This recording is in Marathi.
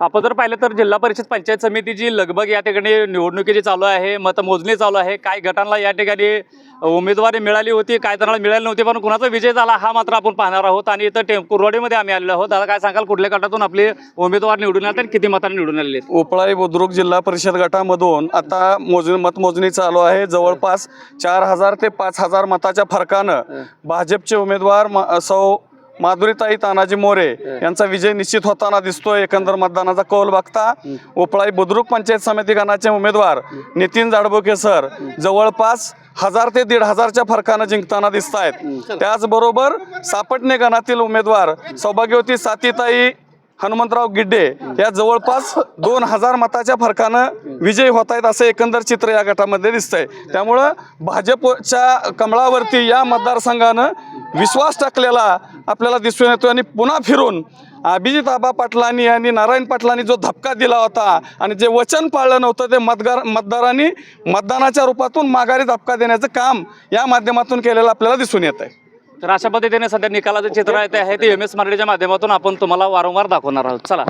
आपण जर पाहिलं तर जिल्हा परिषद पंचायत समितीची लगबग या ठिकाणी निवडणुकीची चालू आहे मतमोजणी चालू आहे काय गटांना या ठिकाणी उमेदवारी मिळाली होती काय जणांना मिळाली नव्हती पण कुणाचा विजय झाला हा मात्र आपण पाहणार आहोत आणि इथं टे कुरवाडीमध्ये आम्ही आलेलो आहोत. दादा काय सांगाल? कुठल्या गटातून आपले उमेदवार निवडून आले आणि किती मतांनी निवडून आलेले? उपळाई बुद्रुक जिल्हा परिषद गटामधून आता मोजणी मतमोजणी चालू आहे. जवळपास चार हजार ते पाच हजार मताच्या फरकानं भाजपचे उमेदवार सौ माधुरीताई तानाजी मोरे यांचा विजय निश्चित होताना दिसतोय. एकंदर मतदानाचा कौल बघता उपळाई बुद्रुक पंचायत समिती गणाचे उमेदवार नितीन जाडबोके सर जवळपास हजार ते दीड हजारच्या फरकानं जिंकताना दिसत आहेत त्याचबरोबर सापटणे गणातील उमेदवार सौभाग्यवती सातीताई हनुमंतराव गिड्डे या जवळपास दोन हजार मताच्या फरकानं विजयी होत आहेत असं एकंदर चित्र या गटामध्ये दिसतंय. त्यामुळं भाजपच्या कमळावरती या मतदारसंघानं विश्वास टाकलेला आपल्याला दिसून येतो आणि पुन्हा फिरून अभिजित आबा पाटलांनी आणि नारायण पाटलांनी जो धपका दिला होता आणि जे वचन पाळलं नव्हतं ते मतदार मतदारांनी मतदानाच्या रूपातून माघारी धपका देण्याचं काम या माध्यमातून केलेलं आपल्याला दिसून येत आहे तर अशा पद्धतीने सध्या निकालाचं चित्र आहे ते आहे. ते एम एस मराठीच्या माध्यमातून आपण तुम्हाला वारंवार दाखवणार आहोत. चला.